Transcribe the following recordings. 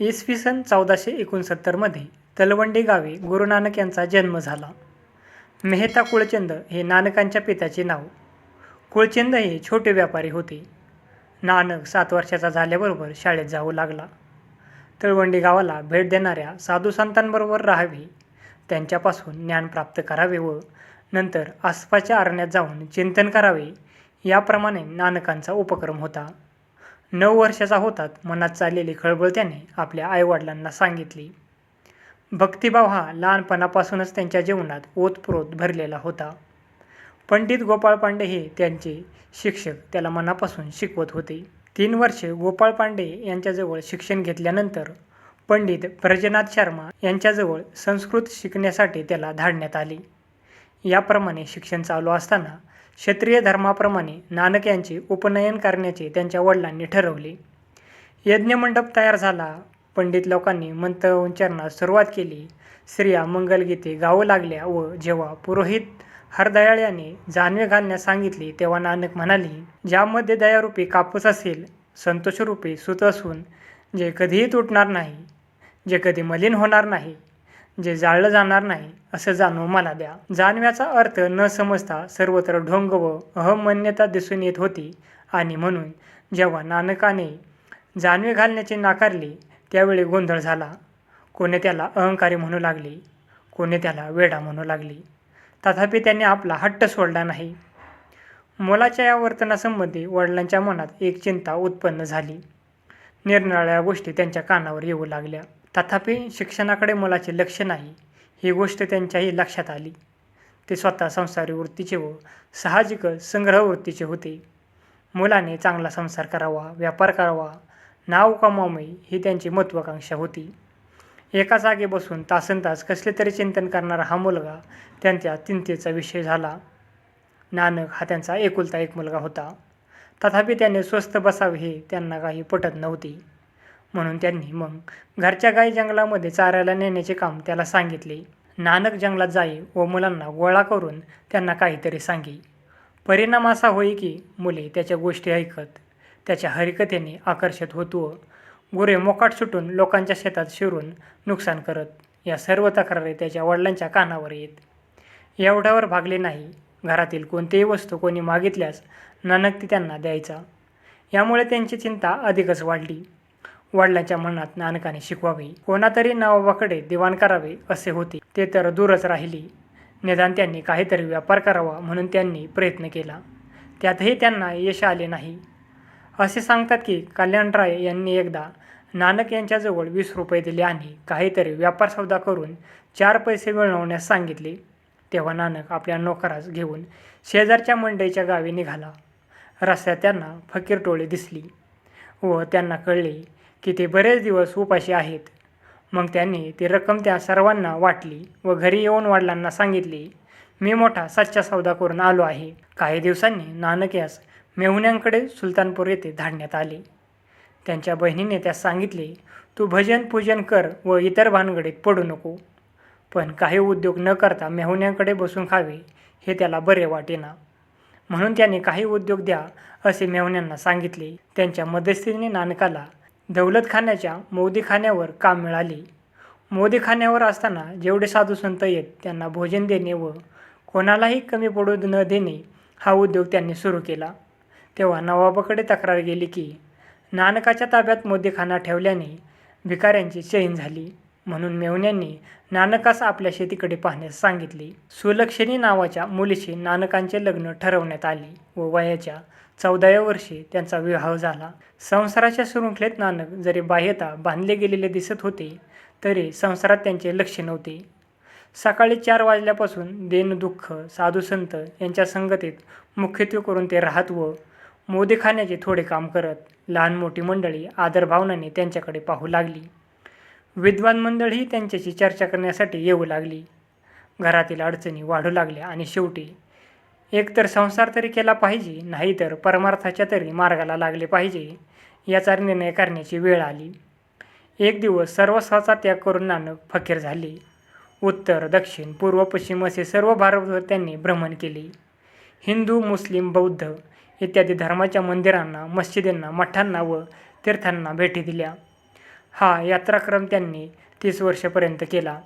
इसवी सन चौदाशे एकोणसत्तरमध्ये तलवंडी गावी गुरु नानक यांचा जन्म झाला. मेहता कुळचंद हे नानकांच्या पित्याचे नाव. कुळचंद हे छोटे व्यापारी होते. नानक सात वर्षाचा झाल्याबरोबर शाळेत जाऊ लागला. तळवंडी गावाला भेट देणाऱ्या साधू संतांबरोबर राहावे त्यांच्यापासून ज्ञान प्राप्त करावे व नंतर आसपासच्या अरण्यात जाऊन चिंतन करावे याप्रमाणे नानकांचा उपक्रम होता. नऊ वर्षाचा होतात मनात चाललेली खळबळ त्याने आपल्या आईवडिलांना सांगितली. भक्तिभाव हा लहानपणापासूनच त्यांच्या जीवनात ओतप्रोत भरलेला होता. पंडित गोपाळ पांडे हे त्यांचे शिक्षक त्याला मनापासून शिकवत होते. तीन वर्षे गोपाळ पांडे यांच्याजवळ शिक्षण घेतल्यानंतर पंडित ब्रजनाथ शर्मा यांच्याजवळ संस्कृत शिकण्यासाठी त्याला धाडण्यात आले. याप्रमाणे शिक्षण चालू असताना क्षत्रिय धर्माप्रमाणे नानक यांचे उपनयन करण्याचे त्यांच्या वडिलांनी ठरवले. यज्ञमंडप तयार झाला. पंडित लोकांनी मंत्र उच्चारणास सुरुवात केली. स्त्रिया मंगलगीते गाऊ लागल्या व जेव्हा पुरोहित हरदयाळ याने जानवे घालण्यास सांगितले तेव्हा नानक म्हणाले ज्यामध्ये दयारूपी कापूस असेल संतोषरूपी सुत असून जे कधीही तुटणार नाही जे कधी मलिन होणार नाही जे जाळलं जाणार नाही असं जाणवं मला द्या. जानव्याचा अर्थ न समजता सर्वत्र ढोंग व अहमन्यता दिसून येत होती. आणि म्हणून जेव्हा नानकाने जानवे घालण्याचे नाकारले त्यावेळी गोंधळ झाला. कोणी त्याला अहंकारी म्हणू लागले कोणी त्याला वेडा म्हणू लागले. तथापि त्याने आपला हट्ट सोडला नाही. मुलाच्या या वर्तनासंबंधी वडिलांच्या मनात एक चिंता उत्पन्न झाली. निरनिराळ्या गोष्टी त्यांच्या कानावर येऊ लागल्या. तथापि शिक्षणाकडे मुलाचे लक्ष नाही ही गोष्ट त्यांच्याही लक्षात आली. ते स्वतः संसारी वृत्तीचे व साहजिकच संग्रह वृत्तीचे होते. मुलाने चांगला संसार करावा व्यापार करावा नाव कमावे ही त्यांची महत्त्वाकांक्षा होती. एका जागी बसून तासन तास कसले तरी चिंतन करणारा हा मुलगा त्यांच्या चिंतेचा विषय झाला. नानक हा त्यांचा एकुलता एक मुलगा होता. तथापि त्याने स्वस्थ बसावे हे त्यांना काही पटत नव्हते. म्हणून त्यांनी मग घरच्या गाई जंगलामध्ये चारायला नेण्याचे काम त्याला सांगितले. नानक जंगलात जाई व मुलांना गोळा करून त्यांना काहीतरी सांगे. परिणाम असा होई की मुले त्याच्या गोष्टी ऐकत त्याच्या हरिकथेने आकर्षित होत व गुरे मोकाट सुटून लोकांच्या शेतात शिरून नुकसान करत या सर्व तक्रारी त्याच्या वडिलांच्या कानावर येत. एवढ्यावर भागले नाही. घरातील कोणतीही वस्तू कोणी मागितल्यास नानक ती त्यांना द्यायचा. यामुळे त्यांची चिंता अधिकच वाढली. वडिलांच्या मनात नानकाने शिकवावे. कोणातरी नवाबाकडे दिवाण करावे असे होते. ते तर दूरच राहिली. निदान त्यांनी काहीतरी व्यापार करावा म्हणून त्यांनी प्रयत्न केला. त्यातही त्यांना यश आले नाही. असे सांगतात की कल्याणराय यांनी एकदा नानक यांच्याजवळ वीस रुपये दिले आणि काहीतरी व्यापार सौदा करून चार पैसे मिळवण्यास सांगितले. तेव्हा नानक आपल्या नोकरास घेऊन शेजारच्या मंडईच्या गावी निघाला. रस्त्यात त्यांना फकीर टोळी दिसली व त्यांना कळले की ते बरेच दिवस उपाशी आहेत. मग त्यांनी ती रक्कम त्या सर्वांना वाटली व घरी येऊन वडिलांना सांगितले मी मोठा सच्चा सौदा करून आलो आहे. काही दिवसांनी नानक यास मेहुण्यांकडे सुलतानपूर येथे धाडण्यात आले. त्यांच्या बहिणीने त्यास सांगितले तू भजन पूजन कर व इतर भानगडीत पडू नको. पण काही उद्योग न करता मेहुण्यांकडे बसून खावे हे त्याला बरे वाटेना. म्हणून त्याने काही उद्योग द्या असे मेहुण्यांना सांगितले. त्यांच्या मध्यस्थीने नानकाला दौलतखान्याच्या मोदीखान्यावर काम मिळाले? मोदीखान्यावर असताना जेवढे साधू संत येत त्यांना भोजन देणे व कोणालाही कमी पडू न देणे हा उद्योग त्यांनी सुरू केला. तेव्हा नवाबाकडे तक्रार गेली की नानकाच्या ताब्यात मोदीखाना ठेवल्याने भिकाऱ्यांची चैन झाली. म्हणून मेवण्यांनी नानकास आपल्या शेतीकडे पाहण्यास सांगितले. सुलक्षणी नावाच्या मुलीशी नानकांचे लग्न ठरवण्यात आले व वयाच्या चौदाव्या वर्षी त्यांचा विवाह झाला. संसाराच्या शृंखलेत नानक जरी बाह्यता बांधले गेलेले दिसत होते तरी संसारात त्यांचे लक्ष नव्हते. सकाळी चार वाजल्यापासून देनदुःख साधूसंत यांच्या संगतीत मुख्यत्वे करून ते राहत व मोदीखान्याचे थोडे काम करत लहान मोठी मंडळी आदरभावनाने त्यांच्याकडे पाहू लागली. विद्वान मंडळी त्यांच्याशी चर्चा करण्यासाठी येऊ लागली. घरातील अडचणी वाढू लागल्या आणि शेवटी एकतर संसार तरी केला पाहिजे नाहीतर परमार्थाच्या तरी मार्गाला लागले पाहिजे याचा निर्णय करण्याची वेळ आली. एक दिवस सर्वस्वाचा त्याग करून नानक फकीर झाले. उत्तर दक्षिण पूर्व पश्चिम असे सर्व भारतभर त्यांनी भ्रमण केले. हिंदू मुस्लिम बौद्ध इत्यादी धर्माच्या मंदिरांना मस्जिदींना मठांना व तीर्थांना भेटी दिल्या. हा यात्राक्रम त्यांनी तीस वर्षापर्यंत केला.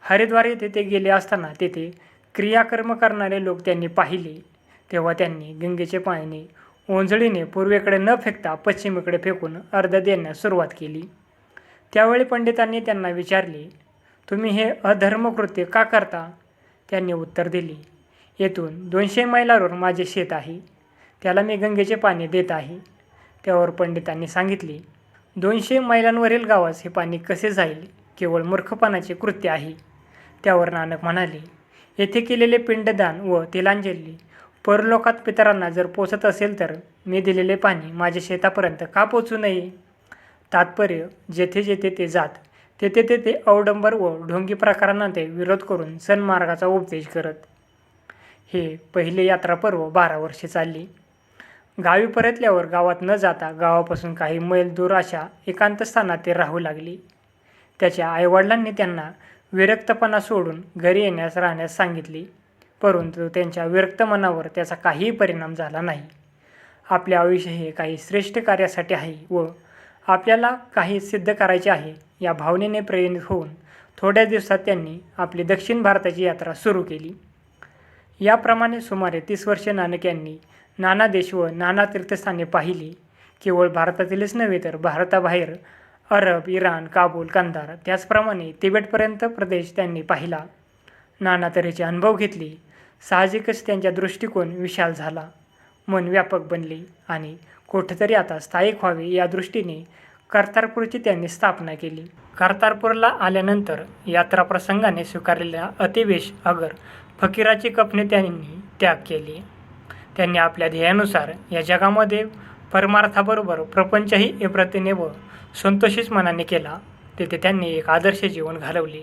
हरिद्वार येथे ते गेले असताना तेथे क्रियाकर्म करणारे लोक त्यांनी पाहिले. तेव्हा त्यांनी गंगेचे पाणी ओंजळीने पूर्वेकडे न फेकता पश्चिमेकडे फेकून अर्ध देण्यास सुरुवात केली. त्यावेळी पंडितांनी त्यांना विचारले तुम्ही हे अधर्मकृत्य का करता? त्यांनी उत्तर दिले येथून दोनशे मैलावर माझे शेत आहे. त्याला मी गंगेचे पाणी देत आहे. त्यावर पंडितांनी सांगितले दोनशे मैलांवरील गावास हे पाणी कसे जाईल? केवळ मूर्खपणाचे कृत्य आहे. त्यावर नानक म्हणाले येथे केलेले पिंडदान व तिलांजली परलोकात पितरांना जर पोचत असेल तर मी दिलेले पाणी माझ्या शेतापर्यंत का पोचू नये? तात्पर्य जेथे जेथे ते जात तेथे तेथे अवडंबर व ढोंगी प्रकारांना ते विरोध करून सन्मार्गाचा उपदेश करत. हे पहिले यात्रा पर्व बारा वर्षे चालली. गावी परतल्यावर गावात न जाता गावापासून काही मैल दूर अशा एकांत स्थानात ते राहू लागली. त्याच्या आईवडिलांनी त्यांना विरक्तपणा सोडून घरी येण्यास राहण्यास सांगितले. परंतु त्यांच्या विरक्त मनावर त्याचा काहीही परिणाम झाला नाही. आपले आयुष्य हे काही श्रेष्ठ कार्यासाठी आहे व आपल्याला काही सिद्ध करायचे आहे या भावनेने प्रेरित होऊन थोड्या दिवसात त्यांनी आपली दक्षिण भारताची यात्रा सुरू केली. याप्रमाणे सुमारे तीस वर्षे नानक यांनी नाना देश व नाना तीर्थस्थाने पाहिली. केवळ भारतातीलच नव्हे तर भारताबाहेर अरब इराण काबूल कंधार त्याचप्रमाणे तिबेटपर्यंत प्रदेश त्यांनी पाहिला. नाना तऱ्हेचे अनुभव घेतले. साहजिकच त्यांचा दृष्टिकोन विशाल झाला. मन व्यापक बनले आणि कुठेतरी आता स्थायिक व्हावे या दृष्टीने कर्तारपूरची त्यांनी स्थापना केली. कर्तारपूरला आल्यानंतर यात्रा प्रसंगाने स्वीकारलेला अतिवेश अगर फकिराची कपने त्यांनी त्याग केली. त्यांनी आपल्या ध्येयानुसार या जगामध्ये परमार्थाबरोबर प्रपंचही एप्रतीने व संतोषीच मनाने केला. तेथे त्यांनी एक आदर्श जीवन घालवले.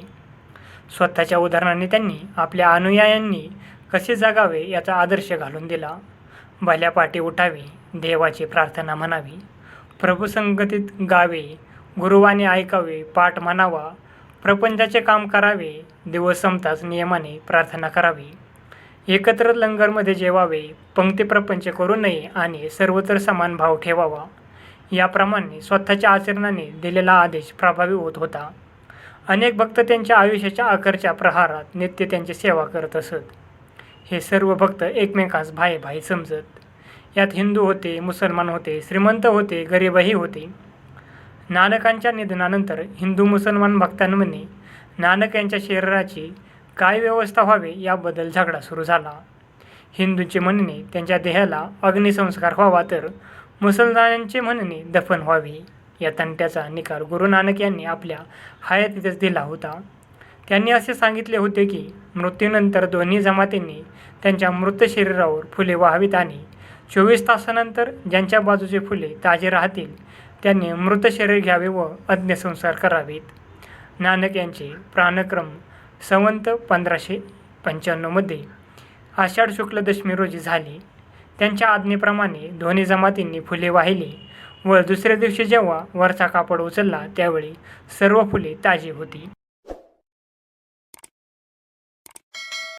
स्वतःच्या उदाहरणाने त्यांनी आपल्या अनुयायांनी कसे जगावे याचा आदर्श घालून दिला. भल्या पाठी उठावे देवाची प्रार्थना म्हणावी प्रभुसंगतीत गावे गुरुवाने ऐकावे पाठ म्हणावा प्रपंचाचे काम करावे दिवस संपताच नियमाने प्रार्थना करावी. एकत्र लंगरमध्ये जेवावे पंक्ती प्रपंच करू नये आणि सर्वत्र समान भाव ठेवावा. याप्रमाणे स्वतःच्या आचरणाने दिलेला आदेश प्रभावी होत होता. अनेक भक्त त्यांच्या आयुष्याच्या अखेरच्या प्रहारात नित्य त्यांची सेवा करत असत. हे सर्व भक्त एकमेकास भाई भाई समजत. यात हिंदू होते मुसलमान होते श्रीमंत होते गरीबही होते. नानकांच्या निधनानंतर हिंदू मुसलमान भक्तांमध्ये नानक यांच्या शरीराची काय व्यवस्था व्हावी याबद्दल झगडा सुरू झाला. हिंदूंचे म्हणणे त्यांच्या देहाला अग्निसंस्कार व्हावा तर मुसलमानांचे म्हणणे दफन व्हावी. या तंट्याचा निकाल गुरु नानक यांनी आपल्या हयातीतच दिला होता. त्यांनी असे सांगितले होते की मृत्यूनंतर दोन्ही जमातींनी त्यांच्या मृत शरीरावर फुले वाहावीत आणि चोवीस तासानंतर ज्यांच्या बाजूचे फुले ताजे राहतील त्यांनी मृत शरीर घ्यावे व अग्निसंस्कार करावेत. नानक यांचे प्राणक्रम संवंत पंधराशे पंच्याण्णवमध्ये. आषाढ शुक्ल दशमी रोजी झाले. त्यांच्या आज्ञेप्रमाणे दोन्ही जमातींनी फुले वाहिली व दुसऱ्या दिवशी जेव्हा वरचा कापड उचलला त्यावेळी सर्व फुले ताजी होती.